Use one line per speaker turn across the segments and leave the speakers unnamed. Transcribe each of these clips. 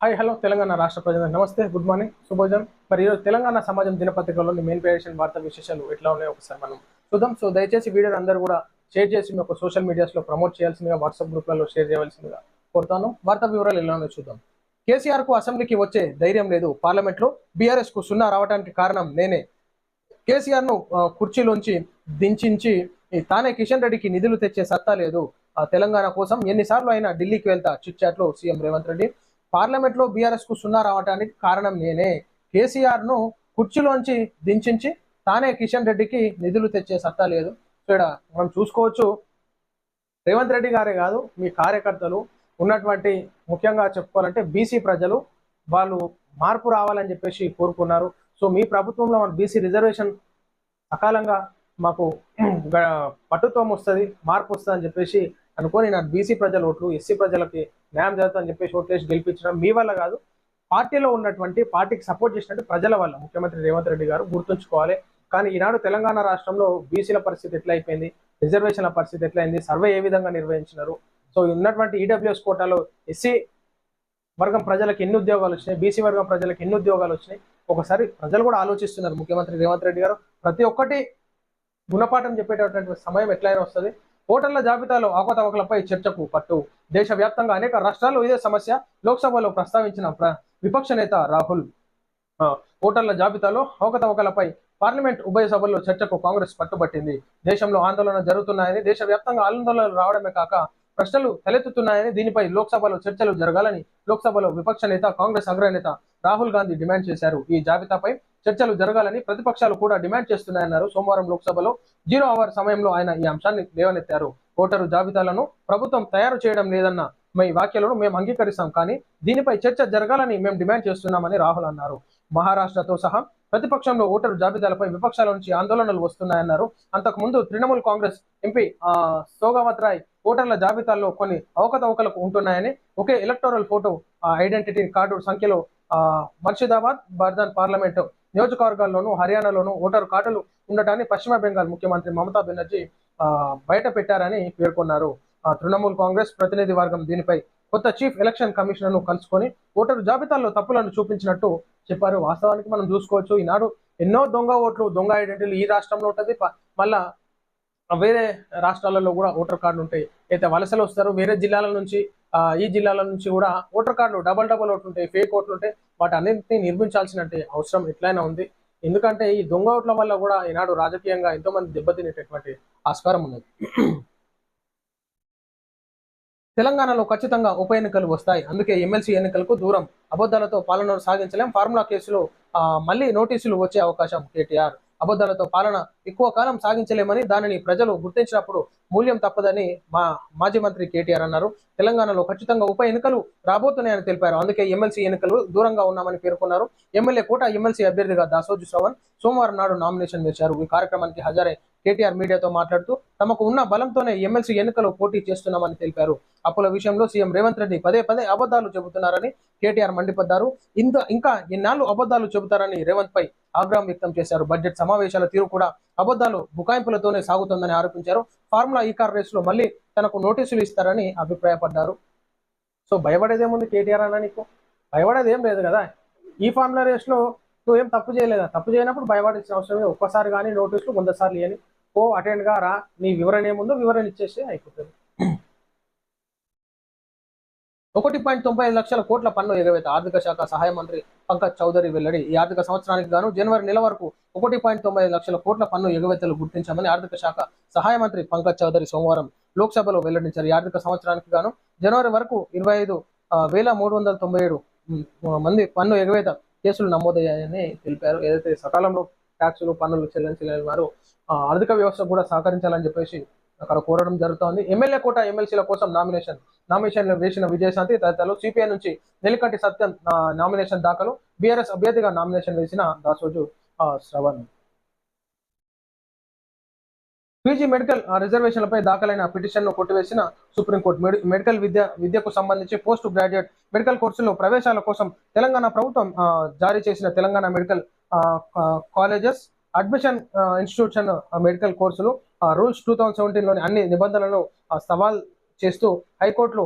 Hi hello Telangana రాష్ట్ర ప్రజలకు నమస్తే గుడ్ మార్నింగ్ శుభోజన్ మరి ఈరోజు తెలంగాణ సమాజం దినపత్రికలోని మెయిన్ పేరేషన్ వార్తా విశేషాలు ఎట్లా ఉన్నాయో ఒకసారి మనం చూద్దాం. సో దయచేసి వీడియోని అందరూ కూడా షేర్ చేసి మీ యొక్క సోషల్ మీడియాస్లో ప్రమోట్ చేయాల్సిందిగా వాట్సాప్ గ్రూప్లలో షేర్ చేయవలసిందిగా కోరుతాను. వార్తా వివరాలు ఎలా ఉన్నాయో చూద్దాం. కేసీఆర్కు అసెంబ్లీకి వచ్చే ధైర్యం లేదు. పార్లమెంట్లో బీఆర్ఎస్కు సున్నా రావడానికి కారణం నేనే. కేసీఆర్ను కుర్చీలోంచి దించించి తానే కిషన్ రెడ్డికి నిధులు తెచ్చే సత్తా లేదు. ఆ, తెలంగాణ కోసం ఎన్నిసార్లు అయినా ఢిల్లీకి వెళ్తా చిట్ చాట్లో సీఎం రేవంత్ రెడ్డి. పార్లమెంట్లో బీఆర్ఎస్కు సున్నా రావడానికి కారణం నేనే. కేసీఆర్ను కుర్చీలోంచి దించించి తానే కిషన్ రెడ్డికి నిధులు తెచ్చే సత్తా లేదు. సో ఇక్కడ మనం చూసుకోవచ్చు రేవంత్ రెడ్డి గారే కాదు మీ కార్యకర్తలు ఉన్నటువంటి ముఖ్యంగా చెప్పుకోవాలంటే బీసీ ప్రజలు వాళ్ళు మార్పు రావాలని చెప్పేసి కోరుకున్నారు. సో మీ ప్రభుత్వంలో మన బీసీ రిజర్వేషన్ సకాలంగా మాకు పట్టుత్వం వస్తుంది మార్పు వస్తుంది అని చెప్పేసి అనుకోని నా బీసీ ప్రజల ఓట్లు ఎస్సీ ప్రజలకి న్యాయం జరుగుతుందని చెప్పేసి ఓట్లేసి గెలిపించడం మీ వల్ల కాదు. పార్టీలో ఉన్నటువంటి పార్టీకి సపోర్ట్ చేసినట్టు ప్రజల వల్ల. ముఖ్యమంత్రి రేవంత్ రెడ్డి గారు గుర్తుంచుకోవాలి. కానీ ఈనాడు తెలంగాణ రాష్ట్రంలో బీసీల పరిస్థితి ఎట్లయిపోయింది? రిజర్వేషన్ల పరిస్థితి ఎట్లా అయింది సర్వే ఏ విధంగా నిర్వహించినారు? సో ఉన్నటువంటి ఈడబ్ల్యూఎస్ కోటాలో ఎస్సీ వర్గం ప్రజలకు ఎన్ని ఉద్యోగాలు వచ్చినాయి? బీసీ వర్గం ప్రజలకు ఎన్ని ఉద్యోగాలు వచ్చినాయి? ఒకసారి ప్రజలు కూడా ఆలోచిస్తున్నారు. ముఖ్యమంత్రి రేవంత్ రెడ్డి గారు ప్రతి ఒక్కటి గుణపాఠం చెప్పేటటువంటి సమయం ఎట్లయినా వస్తుంది. ఓటర్ల జాబితాలో అవకతవకలపై చర్చకు పట్టు. దేశవ్యాప్తంగా అనేక రాష్ట్రాల్లో ఇదే సమస్య లోక్సభలో ప్రస్తావించిన విపక్ష నేత రాహుల్. ఓటర్ల జాబితాలో అవకతవకలపై పార్లమెంట్ ఉభయ సభల్లో చర్చకు కాంగ్రెస్ పట్టుబట్టింది. దేశంలో ఆందోళన జరుగుతున్నాయని దేశవ్యాప్తంగా ఆందోళనలు రావడమే కాక ప్రశ్నలు తలెత్తుతున్నాయని దీనిపై లోక్సభలో చర్చలు జరగాలని లోక్సభలో విపక్ష నేత కాంగ్రెస్ అగ్రనేత రాహుల్ గాంధీ డిమాండ్ చేశారు. ఈ జాబితాపై చర్చలు జరగాలని ప్రతిపక్షాలు కూడా డిమాండ్ చేస్తున్నాయన్నారు. సోమవారం లోక్సభలో జీరో అవర్ సమయంలో ఆయన ఈ అంశాన్ని లేవనెత్తారు. ఓటరు జాబితాలను ప్రభుత్వం తయారు చేయడం లేదన్న మీ వ్యాఖ్యలను మేము అంగీకరిస్తాం కానీ దీనిపై చర్చ జరగాలని మేము డిమాండ్ చేస్తున్నామని రాహుల్ అన్నారు. మహారాష్ట్రతో సహా ప్రతిపక్షంలో ఓటరు జాబితాలపై విపక్షాల నుంచి ఆందోళనలు వస్తున్నాయన్నారు. అంతకుముందు తృణమూల్ కాంగ్రెస్ ఎంపీ ఆ, సోగావత్ రాయ్ ఓటర్ల జాబితాల్లో కొన్ని అవకతవకలకు ఉంటున్నాయని ఒకే ఎలక్టోరల్ ఫోటో ఐడెంటిటీ కార్డు సంఖ్యలో మర్షిదాబాద్ బర్దాన్ పార్లమెంటు నియోజకవర్గాల్లోనూ హర్యానాలోనూ ఓటరు కార్డులు ఉండటాన్ని పశ్చిమ బెంగాల్ ముఖ్యమంత్రి మమతా బెనర్జీ ఆ, బయట పెట్టారని పేర్కొన్నారు. తృణమూల్ కాంగ్రెస్ ప్రతినిధి వర్గం దీనిపై కొత్త చీఫ్ ఎలక్షన్ కమిషనర్ను కలుసుకొని ఓటరు జాబితాల్లో తప్పులను చూపించినట్టు చెప్పారు. వాస్తవానికి మనం చూసుకోవచ్చు ఈనాడు ఎన్నో దొంగ ఓట్లు దొంగ ఐడెంటిటీలు ఈ రాష్ట్రంలో ఉంటుంది. మళ్ళా వేరే రాష్ట్రాలలో కూడా ఓటర్ కార్డులు ఉంటాయి అయితే వలసలు వస్తారు వేరే జిల్లాల నుంచి ఈ జిల్లాల నుంచి కూడా ఓటర్ కార్డులు డబల్ డబల్ ఓట్లు ఉంటాయి ఫేక్ ఓట్లు ఉంటాయి. వాటి అన్నింటినీ నిర్మించాల్సిన అవసరం ఎట్లయినా ఉంది. ఎందుకంటే ఈ దొంగ ఓట్ల వల్ల కూడా ఈనాడు రాజకీయంగా ఎంతో మంది దెబ్బతినేటటువంటి ఆస్కారం ఉన్నది. తెలంగాణలో ఖచ్చితంగా ఉప ఎన్నికలు వస్తాయి. అందుకే ఎమ్మెల్సీ ఎన్నికలకు దూరం. అబద్ధాలతో పాలన సాగించలేం. ఫార్ములా కేసులో మళ్ళీ నోటీసులు వచ్చే అవకాశం కేటీఆర్. అబద్ధాలతో పాలన ఎక్కువ కాలం సాగించలేమని దానిని ప్రజలు గుర్తించినప్పుడు మూల్యం తప్పదని మా మాజీ మంత్రి కేటీఆర్ అన్నారు. తెలంగాణలో ఖచ్చితంగా ఉప ఎన్నికలు రాబోతున్నాయని తెలిపారు. అందుకే ఎమ్మెల్సీ ఎన్నికలు దూరంగా ఉన్నామని పేర్కొన్నారు. ఎమ్మెల్యే కోట ఎమ్మెల్సీ అభ్యర్థిగా దాసోజు శ్రవణ్ సోమవారం నాడు నామినేషన్ వేశారు. ఈ కార్యక్రమానికి హాజరై కేటీఆర్ మీడియాతో మాట్లాడుతూ తమకు ఉన్న బలంతోనే ఎమ్మెల్సీ ఎన్నికలు పోటీ చేస్తున్నామని తెలిపారు. అప్పుల విషయంలో సీఎం రేవంత్ రెడ్డి పదే పదే అబద్ధాలు చెబుతున్నారని కేటీఆర్ మండిపడ్డారు. ఇంత ఇంకా ఎన్నాళ్ళు అబద్ధాలు చెబుతారని రేవంత్ పై ఆగ్రహం వ్యక్తం చేశారు. బడ్జెట్ సమావేశాల తీరు కూడా అబద్ధాలు బుకాయింపులతోనే సాగుతోందని ఆరోపించారు. ఫార్ములా ఈ కార్ రేసులో మళ్ళీ తనకు నోటీసులు ఇస్తారని అభిప్రాయపడ్డారు. సో భయపడేదేముంది కేటీఆర్ అన్న నీకు? భయపడేది ఏం లేదు కదా? ఈ ఫార్ములా రేస్లో నువ్వేం ఏం తప్పు చేయలేదా? తప్పు చేయనప్పుడు భయపడాల్సిన అవసరం లేదు. ఒక్కసారి కానీ నోటీసులు వంద సార్లు ఇవ్వని ఓ అటెండ్గా రా. నీ వివరణ ఏముందో వివరణ ఇచ్చేసి అయిపోతుంది. ఒకటి పాయింట్ తొంభై ఐదు లక్షల కోట్ల పన్ను ఎగవేత ఆర్థిక శాఖ సహాయ మంత్రి పంకజ్ చౌదరి వెల్లడి. ఈ ఆర్థిక సంవత్సరానికి గాను జనవరి నెల వరకు ఒకటి పాయింట్ తొంభై ఐదు లక్షల కోట్ల పన్ను ఎగవేతలు గుర్తించామని ఆర్థిక శాఖ సహాయ మంత్రి పంకజ్ చౌదరి సోమవారం లోక్సభలో వెల్లడించారు. ఈ ఆర్థిక సంవత్సరానికి గాను జనవరి వరకు ఇరవై ఐదు వేల మూడు వందల తొంభై ఏడు మంది పన్ను ఎగవేత కేసులు నమోదయ్యాయని తెలిపారు. ఏదైతే సకాలంలో ట్యాక్సులు పన్నులు చెల్లించలేని వారు ఆ, ఆర్థిక వ్యవస్థ కూడా సహకరించాలని చెప్పేసి అక్కడ కోరడం జరుగుతోంది. ఎమ్మెల్యే కోట ఎమ్మెల్సీల కోసం నామినేషన్ నామినేషన్ వేసిన విజయశాంతి తదితరులు సిపిఐ నుంచి నెల్లికంటి సత్యం నామినేషన్ దాఖలు బీఆర్ఎస్ అభ్యర్థిగా నామినేషన్ వేసిన దాసోజు శ్రవణ్. పీజీ మెడికల్ ఆ, రిజర్వేషన్లపై దాఖలైన పిటిషన్ను కొట్టివేసిన సుప్రీంకోర్టు మెడికల్ విద్య విద్యకు సంబంధించి పోస్ట్ గ్రాడ్యుయేట్ మెడికల్ కోర్సుల్లో ప్రవేశాల కోసం తెలంగాణ ప్రభుత్వం జారీ చేసిన Telangana medical colleges admission institution medical కోర్సులు ఆ, రూల్స్ టూ థౌజండ్ సెవెంటీన్లోని అన్ని నిబంధనలను సవాల్ చేస్తూ హైకోర్టులో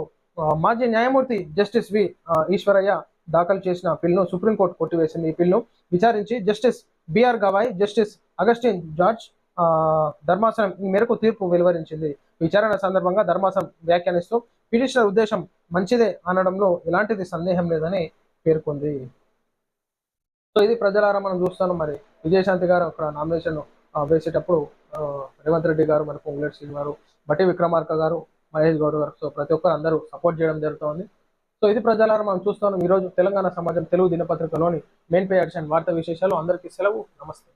మాజీ న్యాయమూర్తి జస్టిస్ వి ఈశ్వరయ్య దాఖలు చేసిన పిల్ను సుప్రీంకోర్టు కొట్టివేసింది. ఈ పిల్ను విచారించి justice B R Gavai justice Augustine George ధర్మాసనం ఈ మేరకు తీర్పు వెలువరించింది. విచారణ సందర్భంగా ధర్మాసనం వ్యాఖ్యానిస్తూ పిటిషనర్ ఉద్దేశం మంచిదే అనడంలో ఎలాంటిది సందేహం లేదని పేర్కొంది. సో ఇది ప్రజలారా మనం చూస్తాను మరి. విజయశాంతి గారు అక్కడ నామినేషన్ వేసేటప్పుడు రేవంత్ రెడ్డి గారు మరి పొంగులేటి సింగ్ గారు బట్టి విక్రమార్క గారు మహేష్ గౌడ్ గారు సో ప్రతి ఒక్కరు అందరూ సపోర్ట్ చేయడం జరుగుతోంది. సో ఇది ప్రజలారా మనం చూస్తాను ఈరోజు తెలంగాణ సమాజం తెలుగు దినపత్రికలోని మెయిన్ పే అడిషన్ వార్తా విశేషాలు. అందరికీ సెలవు. నమస్తే.